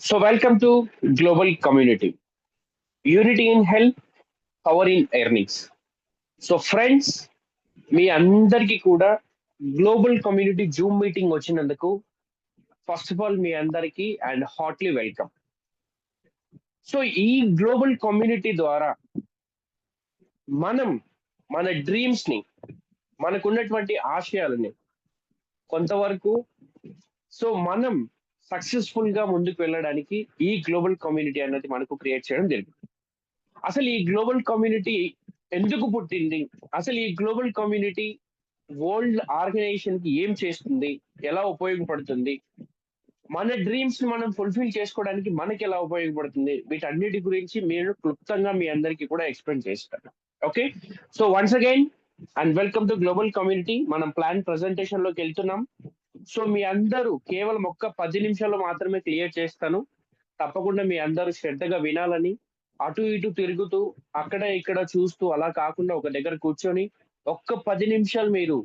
So, welcome to Global Community. Unity in health, power in earnings. So friends మీ అందరికీ కూడా global community zoom meeting వచ్చినందుకు first of all మీ అందరికీ and heartly welcome so ఈ global community ద్వారా మనం మన డ్రీమ్స్ని మనకున్నటువంటి ఆశయాలని కొంతవరకు సో మనం సక్సెస్ఫుల్గా ముందుకు వెళ్ళడానికి ఈ గ్లోబల్ కమ్యూనిటీ అనేది మనకు క్రియేట్ చేయడం జరిగింది. అసలు ఈ గ్లోబల్ కమ్యూనిటీ ఎందుకు పుట్టింది? అసలు ఈ గ్లోబల్ కమ్యూనిటీ వరల్డ్ ఆర్గనైజేషన్కి ఏం చేస్తుంది? ఎలా ఉపయోగపడుతుంది? మన డ్రీమ్స్ని మనం ఫుల్ఫిల్ చేసుకోవడానికి మనకి ఎలా ఉపయోగపడుతుంది? వీటన్నిటి గురించి మీరు క్లుప్తంగా మీ అందరికి కూడా ఎక్స్ప్లెయిన్ చేస్తాను. Okay? So once again and welcome to global community. మనం ప్లాన్ ప్రెజెంటేషన్లోకి వెళ్తున్నాం. సో మీ అందరూ కేవలం ఒక్క పది నిమిషాల్లో మాత్రమే క్లియర్ చేస్తాను. తప్పకుండా మీ అందరూ శ్రద్ధగా వినాలని అటు ఇటు తిరుగుతూ అక్కడ ఇక్కడ చూస్తూ అలా కాకుండా ఒక దగ్గర కూర్చొని ఒక్క పది నిమిషాలు మీరు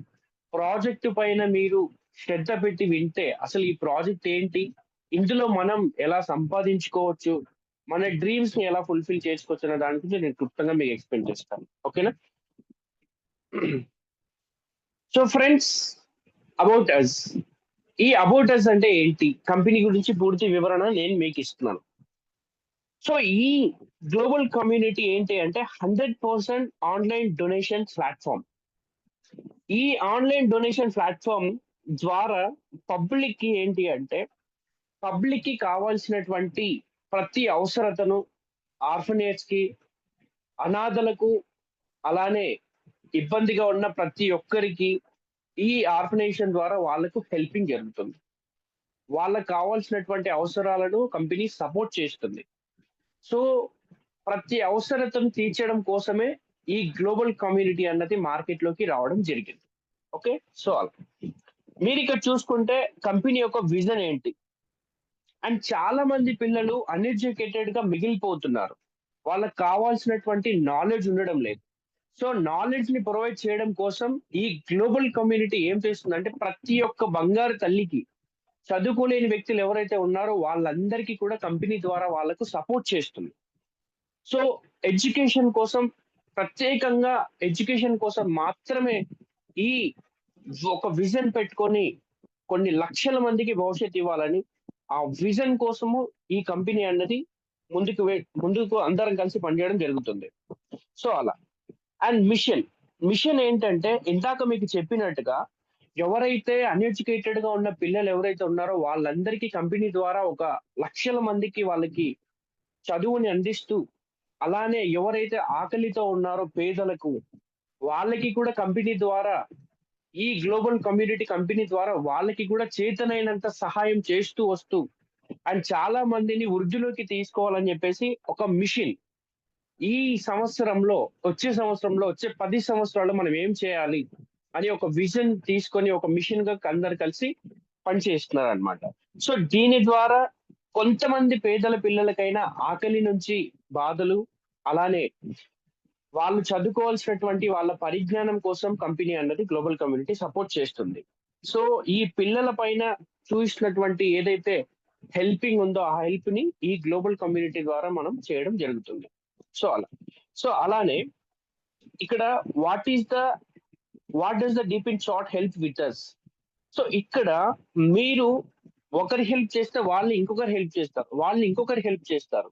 ప్రాజెక్ట్ పైన మీరు శ్రద్ధ పెట్టి వింటే అసలు ఈ ప్రాజెక్ట్ ఏంటి? ఇందులో మనం ఎలా సంపాదించుకోవచ్చు? మన డ్రీమ్స్ని ఎలా ఫుల్ఫిల్ చేసుకోవచ్చు అనే దాని గురించి నేను క్లుప్తంగా మీకు ఎక్స్ప్లెయిన్ చేస్తాను. ఓకేనా? సో ఫ్రెండ్స్ అబౌట్ అస్ ఈ అబౌట్ అంటే ఏంటి? కంపెనీ గురించి పూర్తి వివరణ నేను మీకు ఇస్తున్నాను. సో ఈ గ్లోబల్ కమ్యూనిటీ ఏంటి అంటే hundred percent online donation platform. ఈ ఆన్లైన్ డొనేషన్ ప్లాట్ఫామ్ ద్వారా పబ్లిక్కి ఏంటి అంటే పబ్లిక్కి కావాల్సినటువంటి ప్రతి అవసరతను ఆర్ఫనేజ్కి అనాథలకు అలానే ఇబ్బందిగా ఉన్న ప్రతి ఒక్కరికి ఈ ఆర్గనైజేషన్ ద్వారా వాళ్ళకు హెల్పింగ్ జరుగుతుంది. వాళ్ళకు కావాల్సినటువంటి అవసరాలను కంపెనీ సపోర్ట్ చేస్తుంది. సో ప్రతి అవసరతను తీర్చడం కోసమే ఈ గ్లోబల్ కమ్యూనిటీ అన్నది మార్కెట్లోకి రావడం జరిగింది. ఓకే? సో మీరు ఇక్కడ చూసుకుంటే కంపెనీ యొక్క విజన్ ఏంటి? అండ్ చాలా మంది పిల్లలు అన్ఎడ్యుకేటెడ్గా మిగిలిపోతున్నారు. వాళ్ళకి కావాల్సినటువంటి నాలెడ్జ్ ఉండడం లేదు. సో నాలెడ్జ్ని ప్రొవైడ్ చేయడం కోసం ఈ గ్లోబల్ కమ్యూనిటీ ఏం చేస్తుందంటే ప్రతి ఒక్క బంగారు తల్లికి చదువుకోలేని వ్యక్తులు ఎవరైతే ఉన్నారో వాళ్ళందరికీ కూడా కంపెనీ ద్వారా వాళ్ళకు సపోర్ట్ చేస్తుంది. సో ఎడ్యుకేషన్ కోసం ప్రత్యేకంగా ఎడ్యుకేషన్ కోసం మాత్రమే ఈ ఒక విజన్ పెట్టుకొని కొన్ని లక్షల మందికి భవిష్యత్తు ఇవ్వాలని ఆ విజన్ కోసము ఈ కంపెనీ అన్నది ముందుకు ముందుకు అందరం కలిసి పనిచేయడం జరుగుతుంది. సో అలా. అండ్ మిషన్ మిషన్ ఏంటంటే ఇందాక మీకు చెప్పినట్టుగా ఎవరైతే అన్ఎడ్యుకేటెడ్గా ఉన్న పిల్లలు ఎవరైతే ఉన్నారో వాళ్ళందరికీ కంపెనీ ద్వారా ఒక లక్షల మందికి వాళ్ళకి చదువుని అందిస్తూ అలానే ఎవరైతే ఆకలితో ఉన్నారో పేదలకు వాళ్ళకి కూడా కంపెనీ ద్వారా ఈ గ్లోబల్ కమ్యూనిటీ కంపెనీ ద్వారా వాళ్ళకి కూడా చేతనైనంత సహాయం చేస్తూ వస్తూ అండ్ చాలా మందిని వృద్ధిలోకి తీసుకోవాలని చెప్పేసి ఒక మిషన్ ఈ సంవత్సరంలో వచ్చే సంవత్సరంలో వచ్చే పది సంవత్సరాలు మనం ఏం చేయాలి అని ఒక విజన్ తీసుకొని ఒక మిషన్గా అందరు కలిసి పనిచేస్తున్నారు అనమాట సో దీని ద్వారా కొంతమంది పేదల పిల్లలకైనా ఆకలి నుంచి బాధలు అలానే వాళ్ళు చదువుకోవాల్సినటువంటి వాళ్ళ పరిజ్ఞానం కోసం కంపెనీ అన్నది గ్లోబల్ కమ్యూనిటీ సపోర్ట్ చేస్తుంది. సో ఈ పిల్లల పైన చూసినటువంటి ఏదైతే హెల్పింగ్ ఉందో ఆ హెల్ప్ని ఈ గ్లోబల్ కమ్యూనిటీ ద్వారా మనం చేయడం జరుగుతుంది. సో అలా. సో అలానే ఇక్కడ what is the what does the deep in short help with us so ఇక్కడ మీరు ఒకరి హెల్ప్ చేస్తే వాళ్ళు ఇంకొకరు హెల్ప్ చేస్తారు వాళ్ళు ఇంకొకరు హెల్ప్ చేస్తారు.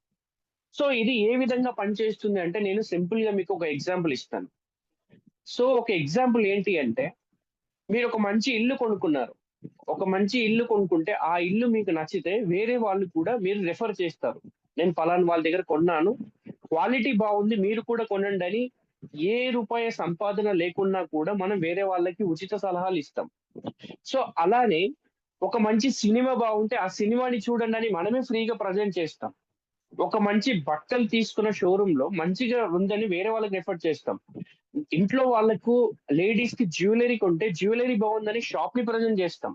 సో ఇది ఏ విధంగా పనిచేస్తుంది అంటే నేను సింపుల్గా మీకు ఒక ఎగ్జాంపుల్ ఇస్తాను. సో ఒక ఎగ్జాంపుల్ ఏంటి అంటే మీరు ఒక మంచి ఇల్లు కొనుక్కున్నారు. ఒక మంచి ఇల్లు కొనుక్కుంటే ఆ ఇల్లు మీకు నచ్చితే వేరే వాళ్ళు కూడా మీరు రెఫర్ చేస్తారు. నేను ఫలానా వాళ్ళ దగ్గర కొన్నాను క్వాలిటీ బాగుంది మీరు కూడా కొనండి అని ఏ రూపాయి సంపాదన లేకున్నా కూడా మనం వేరే వాళ్ళకి ఉచిత సలహాలు ఇస్తాం. సో అలానే ఒక మంచి సినిమా బాగుంటే ఆ సినిమాని చూడండి అని మనమే ఫ్రీగా ప్రజెంట్ చేస్తాం. ఒక మంచి బట్టలు తీసుకున్న షోరూమ్లో మంచిగా ఉందని వేరే వాళ్ళకి రెఫర్ చేస్తాం. ఇంట్లో వాళ్ళకు లేడీస్కి జ్యువెలరీ కొంటే జ్యువెలరీ బాగుందని షాప్ని ప్రజెంట్ చేస్తాం.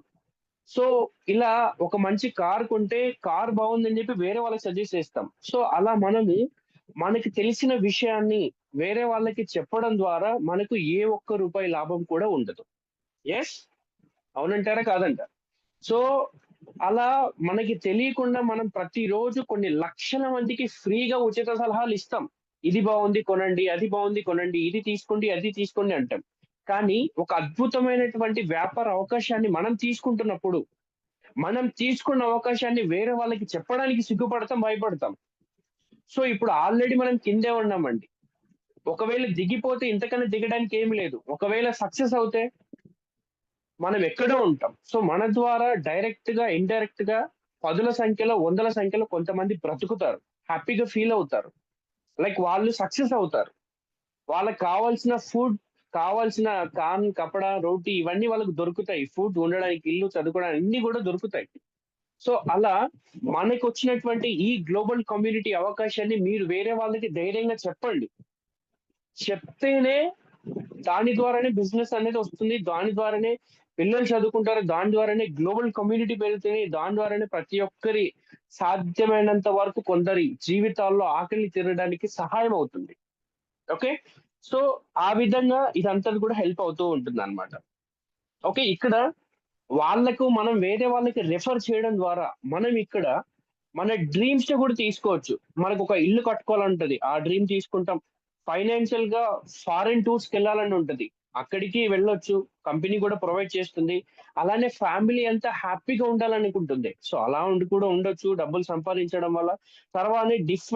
సో ఇలా ఒక మంచి కార్ కొంటే కార్ బాగుందని చెప్పి వేరే వాళ్ళకి సజెస్ట్ చేస్తాం. సో అలా మనము మనకి తెలిసిన విషయాన్ని వేరే వాళ్ళకి చెప్పడం ద్వారా మనకు ఏ ఒక్క రూపాయి లాభం కూడా ఉండదు. ఎస్ అవునంటారా కాదంటారు? సో అలా మనకి తెలియకుండా మనం ప్రతిరోజు కొన్ని లక్షల మందికి ఫ్రీగా ఉచిత సలహాలు ఇస్తాం. ఇది బాగుంది కొనండి అది బాగుంది కొనండి ఇది తీసుకోండి అది తీసుకోండి అంటాం. కానీ ఒక అద్భుతమైనటువంటి వ్యాపార అవకాశాన్ని మనం తీసుకుంటున్నప్పుడు మనం తీసుకున్న అవకాశాన్ని వేరే వాళ్ళకి చెప్పడానికి సిగ్గుపడతాం భయపడతాం. సో ఇప్పుడు ఆల్రెడీ మనం కిందే ఉన్నామండి. ఒకవేళ దిగిపోతే ఇంతకన్నా దిగడానికి ఏమి లేదు. ఒకవేళ సక్సెస్ అవుతే మనం ఎక్కడో ఉంటాం. సో మన ద్వారా డైరెక్ట్గా ఇండైరెక్ట్గా పదుల సంఖ్యలో వందల సంఖ్యలో కొంతమంది బ్రతుకుతారు. హ్యాపీగా ఫీల్ అవుతారు. లైక్ వాళ్ళు సక్సెస్ అవుతారు. వాళ్ళకి కావాల్సిన ఫుడ్ కావాల్సిన కాన్ కపడా రోటీ ఇవన్నీ వాళ్ళకి దొరుకుతాయి. ఫుడ్ ఉండడానికి ఇల్లు చదువుకోవడానికి అన్ని కూడా దొరుకుతాయి. సో అలా మనకు వచ్చినటువంటి ఈ గ్లోబల్ కమ్యూనిటీ అవకాశాన్ని మీరు వేరే వాళ్ళకి ధైర్యంగా చెప్పండి. చెప్తేనే దాని ద్వారానే బిజినెస్ అనేది వస్తుంది దాని ద్వారానే పిల్లలు చదువుకుంటారు దాని ద్వారానే గ్లోబల్ కమ్యూనిటీ పెరుగుతుంది దాని ద్వారానే ప్రతి ఒక్కరి సాధ్యమైనంత వరకు కొందరి జీవితాల్లో ఆకలి తీరడానికి సహాయం అవుతుంది. ఓకే? సో ఆ విధంగా ఇదంతా కూడా హెల్ప్ అవుతూ ఉంటుంది అనమాట ఓకే? ఇక్కడ వాళ్ళకు మనం వేరే వాళ్ళకి రెఫర్ చేయడం ద్వారా మనం ఇక్కడ మన డ్రీమ్స్ని కూడా తీసుకోవచ్చు. మనకు ఒక ఇల్లు కట్టుకోవాలంటది. ఆ డ్రీమ్ తీసుకుంటాం. ఫైనాన్షియల్గా ఫారెన్ టూర్స్కి వెళ్ళాలని ఉంటది. అక్కడికి వెళ్ళొచ్చు. కంపెనీ కూడా ప్రొవైడ్ చేస్తుంది. అలానే ఫ్యామిలీ అంతా హ్యాపీగా ఉండాలనుకుంటుంది. సో అలా ఉండి కూడా ఉండొచ్చు. డబ్బులు సంపాదించడం వల్ల తర్వాత డిఫ్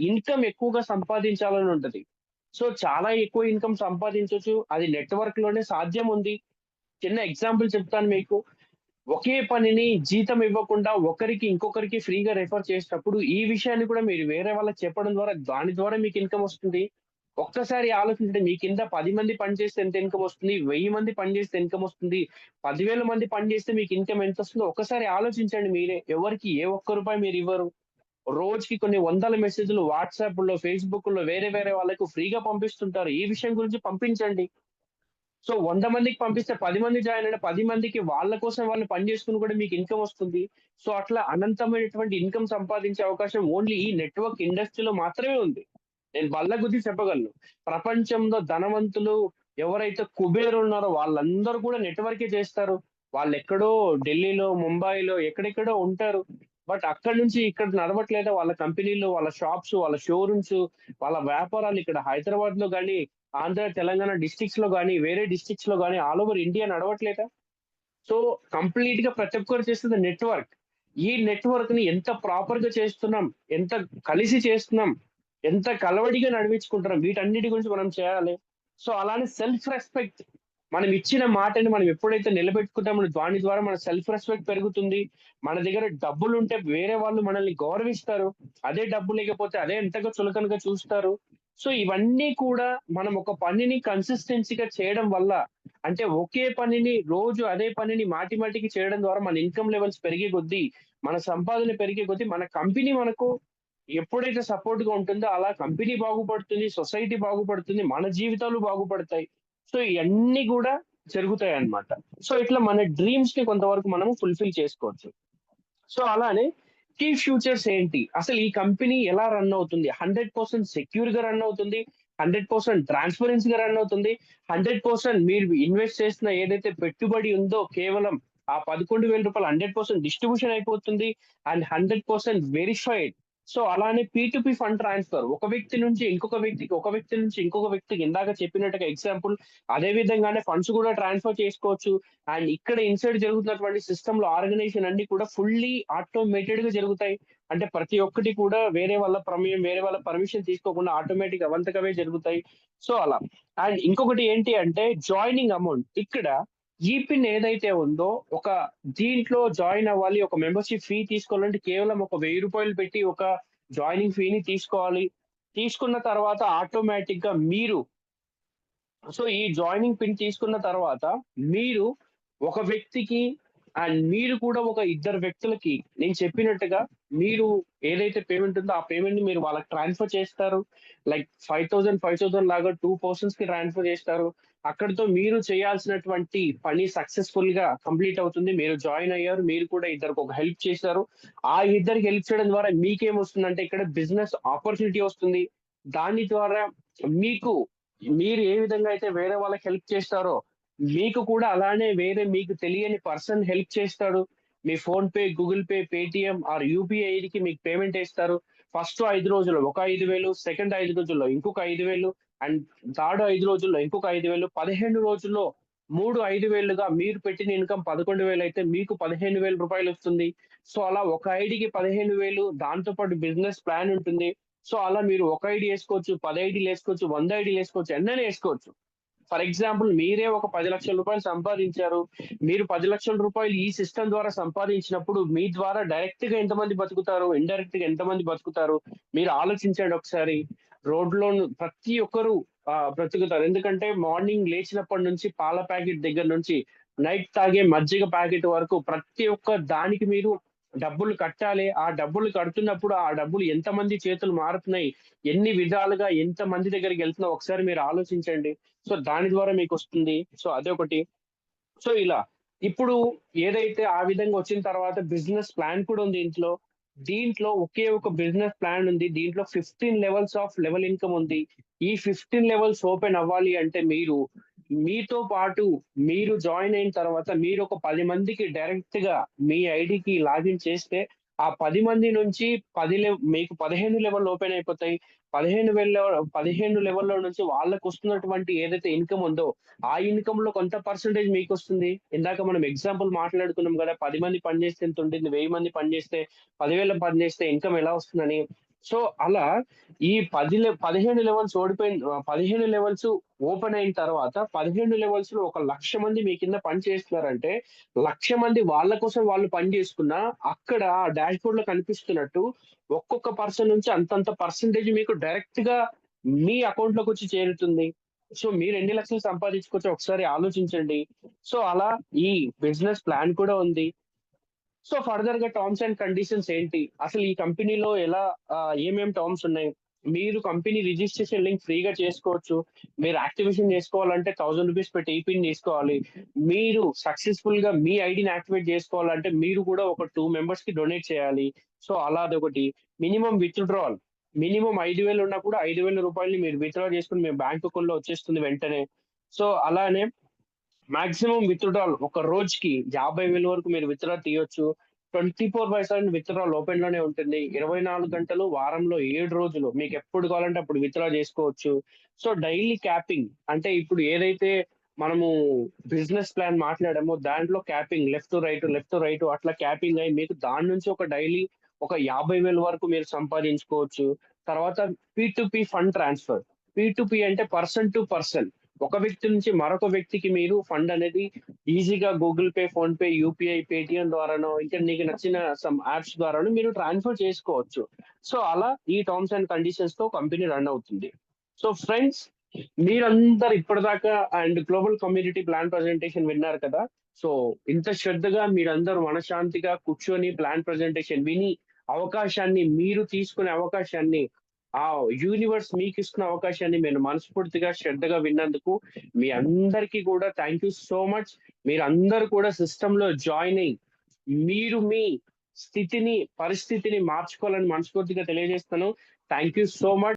ఇన్కమ్ ఎక్కువగా సంపాదించాలని ఉంటది. సో చాలా ఎక్కువ ఇన్కమ్ సంపాదించవచ్చు అది నెట్వర్క్లోనే సాధ్యం ఉంది. చిన్న ఎగ్జాంపుల్ చెప్తాను మీకు. ఒకే పనిని జీతం ఇవ్వకుండా ఒకరికి ఇంకొకరికి ఫ్రీగా రెఫర్ చేసినప్పుడు ఈ విషయాన్ని కూడా మీరు వేరే వాళ్ళకి చెప్పడం ద్వారా దాని ద్వారా మీకు ఇన్కమ్ వస్తుంది. ఒక్కసారి ఆలోచించండి మీ కింద పది మంది పని చేస్తే ఎంత ఇన్కమ్ వస్తుంది? వెయ్యి మంది పని చేస్తే ఇన్కమ్ వస్తుంది? పదివేల మంది పని చేస్తే మీకు ఇన్కమ్ ఎంత వస్తుందో ఒకసారి ఆలోచించండి మీరే. ఎవరికి ఏ ఒక్క రూపాయి మీరు ఇవ్వరు. రోజుకి కొన్ని వందల మెసేజ్లు వాట్సాప్లో ఫేస్బుక్లో వేరే వేరే వాళ్ళకు ఫ్రీగా పంపిస్తుంటారు. ఈ విషయం గురించి పంపించండి. సో వంద మందికి పంపిస్తే పది మంది జాయిన్ అయిన పది మందికి వాళ్ళ కోసం వాళ్ళు పని చేసుకుని కూడా మీకు ఇన్కమ్ వస్తుంది. సో అట్లా అనంతమైనటువంటి ఇన్కమ్ సంపాదించే అవకాశం ఓన్లీ ఈ నెట్వర్క్ ఇండస్ట్రీలో మాత్రమే ఉంది. నేను బల్ల గుద్ది చెప్పగలను. ప్రపంచంలో ధనవంతులు ఎవరైతే కుబేరు ఉన్నారో వాళ్ళందరూ కూడా నెట్వర్కే చేస్తారు. వాళ్ళు ఎక్కడో ఢిల్లీలో ముంబైలో ఎక్కడెక్కడో ఉంటారు. బట్ అక్కడ నుంచి ఇక్కడ నడవట్లేదు వాళ్ళ కంపెనీలు వాళ్ళ షాప్స్ వాళ్ళ షోరూమ్స్ వాళ్ళ వ్యాపారాలు ఇక్కడ హైదరాబాద్లో కానీ ఆంధ్ర తెలంగాణ డిస్టిక్స్లో కానీ వేరే డిస్టిక్స్లో కానీ ఆల్ ఓవర్ ఇండియా నడవట్లేదా? సో కంప్లీట్గా ప్రతి ఒక్కరు చేస్తుంది నెట్వర్క్ ఈ నెట్వర్క్ని ఎంత ప్రాపర్గా చేస్తున్నాం ఎంత కలిసి చేస్తున్నాం ఎంత కలవడిగా నడిపించుకుంటున్నాం వీటన్నిటి గురించి మనం చేయాలి. సో అలానే సెల్ఫ్ రెస్పెక్ట్ మనం ఇచ్చిన మాటని మనం ఎప్పుడైతే నిలబెట్టుకుంటామో దాని ద్వారా మన సెల్ఫ్ రెస్పెక్ట్ పెరుగుతుంది. మన దగ్గర డబ్బులు ఉంటే వేరే వాళ్ళు మనల్ని గౌరవిస్తారు. అదే డబ్బు లేకపోతే అదే ఎంతగా చులకనగా చూస్తారు. సో ఇవన్నీ కూడా మనం ఒక పనిని కన్సిస్టెన్సీగా చేయడం వల్ల అంటే ఒకే పనిని రోజు అదే పనిని మాటి మాటికి చేయడం ద్వారా మన ఇన్కమ్ లెవెల్స్ పెరిగే కొద్దీ మన సంపాదన పెరిగే కొద్దీ మన కంపెనీ మనకు ఎప్పుడైతే సపోర్ట్గా ఉంటుందో అలా కంపెనీ బాగుపడుతుంది సొసైటీ బాగుపడుతుంది మన జీవితాలు బాగుపడతాయి. సో ఇవన్నీ కూడా జరుగుతాయి అన్నమాట సో ఇట్లా మన డ్రీమ్స్ని కొంతవరకు మనం ఫుల్ఫిల్ చేసుకోవచ్చు. సో అలానే కీ ఫ్యూచర్స్ ఏంటి? అసలు ఈ కంపెనీ ఎలా రన్ అవుతుంది? హండ్రెడ్ పర్సెంట్ సెక్యూర్గా రన్ అవుతుంది? హండ్రెడ్ పర్సెంట్ ట్రాన్స్పరెన్సీ గా రన్ అవుతుంది? హండ్రెడ్ పర్సెంట్ మీరు ఇన్వెస్ట్ చేసిన ఏదైతే పెట్టుబడి ఉందో కేవలం ఆ పదకొండు వేల రూపాయలు హండ్రెడ్ పర్సెంట్ డిస్ట్రిబ్యూషన్ అయిపోతుంది. And hundred percent verified so అలానే పీ ఫండ్ ట్రాన్స్ఫర్ ఒక వ్యక్తి నుంచి ఇంకొక వ్యక్తికి ఒక వ్యక్తి నుంచి ఇంకొక వ్యక్తికి ఇందాక చెప్పినట్టుగా ఎగ్జాంపుల్ అదే విధంగానే ఫండ్స్ కూడా ట్రాన్స్ఫర్ చేసుకోవచ్చు. అండ్ ఇక్కడ ఇన్సైడ్ జరుగుతున్నటువంటి సిస్టమ్లో ఆర్గనైజేషన్ అన్ని కూడా ఫుల్లీ ఆటోమేటెడ్గా జరుగుతాయి. అంటే ప్రతి ఒక్కటి కూడా వేరే వాళ్ళ ప్రమేయం వేరే వాళ్ళ పర్మిషన్ తీసుకోకుండా ఆటోమేటిక్ అవంతకమే జరుగుతాయి. సో అలా. అండ్ ఇంకొకటి ఏంటి అంటే జాయినింగ్ అమౌంట్ ఇక్కడ ఈ పిన్ ఏదైతే ఉందో ఒక దీంట్లో జాయిన్ అవ్వాలి ఒక మెంబర్షిప్ ఫీ తీసుకోవాలంటే కేవలం ఒక వెయ్యి రూపాయలు పెట్టి ఒక జాయినింగ్ ఫీని తీసుకోవాలి. తీసుకున్న తర్వాత ఆటోమేటిక్గా మీరు సో ఈ జాయినింగ్ పిన్ తీసుకున్న తర్వాత మీరు ఒక వ్యక్తికి అండ్ మీరు కూడా ఒక ఇద్దరు వ్యక్తులకి నేను చెప్పినట్టుగా మీరు ఏదైతే పేమెంట్ ఉందో ఆ పేమెంట్ని మీరు వాళ్ళకి ట్రాన్స్ఫర్ చేస్తారు. Like five thousand five thousand లాగా టూ పర్సన్స్కి ట్రాన్స్ఫర్ చేస్తారు. అక్కడితో మీరు చేయాల్సినటువంటి పని సక్సెస్ఫుల్గా కంప్లీట్ అవుతుంది. మీరు జాయిన్ అయ్యారు. మీరు కూడా ఇద్దరికి ఒక హెల్ప్ చేశారు. ఆ ఇద్దరికి హెల్ప్ చేయడం ద్వారా మీకేం వస్తుందంటే ఇక్కడ బిజినెస్ ఆపర్చునిటీ వస్తుంది. దాని ద్వారా మీకు మీరు ఏ విధంగా అయితే వేరే వాళ్ళకి హెల్ప్ చేస్తారో మీకు కూడా అలానే వేరే మీకు తెలియని పర్సన్ హెల్ప్ చేస్తాడు. మీ PhonePe Google Pay Paytm or UPI ఐడికి మీకు పేమెంట్ వేస్తారు. ఫస్ట్ ఐదు రోజుల్లో ఒక ఐదు వేలు సెకండ్ ఐదు రోజుల్లో ఇంకొక ఐదు వేలు అండ్ థర్డ్ ఐదు రోజుల్లో ఇంకొక ఐదు వేలు పదిహేను రోజుల్లో మూడు ఐదు వేలుగా మీరు పెట్టిన ఇన్కమ్ పదకొండు వేలు అయితే మీకు పదిహేను వేల రూపాయలు వస్తుంది. సో అలా ఒక ఐడికి పదిహేను వేలు దాంతోపాటు బిజినెస్ ప్లాన్ ఉంటుంది. సో అలా మీరు ఒక ఐడి వేసుకోవచ్చు పది ఐడీలు వేసుకోవచ్చు వంద ఐడీలు వేసుకోవచ్చు ఎన్నైనా వేసుకోవచ్చు. ఫర్ ఎగ్జాంపుల్ మీరే ఒక పది లక్షల రూపాయలు సంపాదించారు. మీరు పది లక్షల రూపాయలు ఈ సిస్టమ్ ద్వారా సంపాదించినప్పుడు మీ ద్వారా డైరెక్ట్గా ఎంతమంది బతుకుతారు ఇండైరెక్ట్గా ఎంతమంది బతుకుతారు మీరు ఆలోచించండి ఒకసారి. రోడ్లో ప్రతి ఒక్కరు బ్రతుకుతారు. ఎందుకంటే మార్నింగ్ లేచినప్పటి నుంచి పాల ప్యాకెట్ దగ్గర నుంచి నైట్ తాగే మజ్జిగ ప్యాకెట్ వరకు ప్రతి ఒక్క దానికి మీరు డబ్బులు కట్టాలి. ఆ డబ్బులు కడుతున్నప్పుడు ఆ డబ్బులు ఎంతమంది చేతులు మారుతున్నాయి? ఎన్ని విధాలుగా ఎంత మంది దగ్గరికి వెళ్తున్నా ఒకసారి మీరు ఆలోచించండి. సో దాని ద్వారా మీకు వస్తుంది. సో అదొకటి సో ఇలా. ఇప్పుడు ఏదైతే ఆ విధంగా వచ్చిన తర్వాత బిజినెస్ ప్లాన్ కూడా ఉంది ఇంట్లో. దీంట్లో ఒకే ఒక బిజినెస్ ప్లాన్ ఉంది. దీంట్లో fifteen levels of level income ఉంది. ఈ ఫిఫ్టీన్ లెవెల్స్ ఓపెన్ అవ్వాలి అంటే మీరు మీతో పాటు మీరు జాయిన్ అయిన తర్వాత మీరు ఒక పది మందికి డైరెక్ట్గా మీ ఐడికి లాగిన్ చేస్తే ఆ పది మంది నుంచి పది మీకు పదిహేను లెవెల్ ఓపెన్ అయిపోతాయి. పదిహేను వేల పదిహేను లెవెల్లో నుంచి వాళ్ళకు వస్తున్నటువంటి ఏదైతే ఇన్కమ్ ఉందో ఆ ఇన్కమ్లో కొంత పర్సంటేజ్ మీకు వస్తుంది. ఇందాక మనం ఎగ్జాంపుల్ మాట్లాడుకున్నాం కదా పది మంది పని చేస్తే ఎంత ఉంటుంది? వెయ్యి మంది పని చేస్తే పదివేల పని చేస్తే ఇన్కమ్ ఎలా వస్తుందని? సో అలా ఈ పది లె- పదిహేను లెవెల్స్ ఓడిపోయిన పదిహేను లెవెల్స్ ఓపెన్ అయిన తర్వాత పదిహేను లెవెల్స్లో ఒక లక్ష మంది మీ కింద పని చేస్తున్నారంటే లక్ష మంది వాళ్ళ కోసం వాళ్ళు పని చేసుకున్నా అక్కడ డాష్ బోర్డ్లో కనిపిస్తున్నట్టు ఒక్కొక్క పర్సన్ నుంచి అంతంత పర్సంటేజ్ మీకు డైరెక్ట్గా మీ అకౌంట్లోకి వచ్చి చేరుతుంది. సో మీరు ఎన్ని లక్షలు సంపాదించుకోవచ్చు ఒకసారి ఆలోచించండి. సో అలా ఈ బిజినెస్ ప్లాన్ కూడా ఉంది. సో ఫర్దర్గా టర్మ్స్ అండ్ కండిషన్స్ ఏంటి? అసలు ఈ కంపెనీలో ఎలా ఏమేమి ఏమేం టర్మ్స్ ఉన్నాయి? మీరు కంపెనీ రిజిస్ట్రేషన్ లింక్ ఫ్రీగా చేసుకోవచ్చు. మీరు యాక్టివేషన్ చేసుకోవాలంటే థౌసండ్ రూపీస్ పెట్టి ఈపిన్ తీసుకోవాలి మీరు సక్సెస్ఫుల్గా మీ ఐడిని యాక్టివేట్ చేసుకోవాలంటే మీరు కూడా ఒక టూ మెంబర్స్కి డొనేట్ చేయాలి. సో అలా అదొకటి. మినిమం విత్డ్రాల్ మినిమం ఐదు వేలు ఉన్నప్పుడు ఐదు వేల రూపాయలు మీరు విత్డ్రా చేసుకుని మీ బ్యాంక్ అకౌంట్లో వచ్చేస్తుంది వెంటనే. సో అలానే మాక్సిమం విత్డ్రాల్ ఒక రోజుకి యాభై వేల వరకు మీరు విత్డ్రా తీయొచ్చు. Twenty four by seven withdrawal ఓపెన్లోనే ఉంటుంది. ఇరవై నాలుగు గంటలు వారంలో ఏడు రోజులు మీకు ఎప్పుడు కావాలంటే అప్పుడు విత్డ్రా చేసుకోవచ్చు. సో డైలీ క్యాపింగ్ అంటే ఇప్పుడు ఏదైతే మనము బిజినెస్ ప్లాన్ మాట్లాడామో దాంట్లో capping left right left right అట్లా క్యాపింగ్ అయి మీకు దాని నుంచి ఒక డైలీ ఒక యాభై వేల వరకు మీరు సంపాదించుకోవచ్చు. తర్వాత P to P fund transfer. P to P అంటే పర్సన్ టు పర్సన్. ఒక వ్యక్తి నుంచి మరొక వ్యక్తికి మీరు ఫండ్ అనేది ఈజీగా Google Pay PhonePe UPI Paytm ద్వారానో ఇంకా నీకు నచ్చిన సమ్ యాప్స్ ద్వారాను మీరు ట్రాన్స్ఫర్ చేసుకోవచ్చు. సో అలా ఈ టర్మ్స్ అండ్ కండిషన్స్తో కంపెనీ రన్ అవుతుంది. సో ఫ్రెండ్స్ మీరందరు ఇప్పటిదాకా and global community plan presentation విన్నారు కదా. సో ఇంత శ్రద్ధగా మీరందరూ మనశాంతిగా కూర్చొని ప్లాన్ ప్రజెంటేషన్ విని అవకాశాన్ని మీరు తీసుకునే అవకాశాన్ని ఆ యూనివర్స్ మీకు ఇస్తున్న అవకాశాన్ని నేను మనస్ఫూర్తిగా శ్రద్ధగా విన్నందుకు మీ అందరికీ కూడా థ్యాంక్ యూ సో మచ్ మీరు అందరు కూడా సిస్టమ్లో జాయిన్ అయ్యి మీరు మీ స్థితిని పరిస్థితిని మార్చుకోవాలని మనస్ఫూర్తిగా తెలియజేస్తాను థ్యాంక్ యూ సో మచ్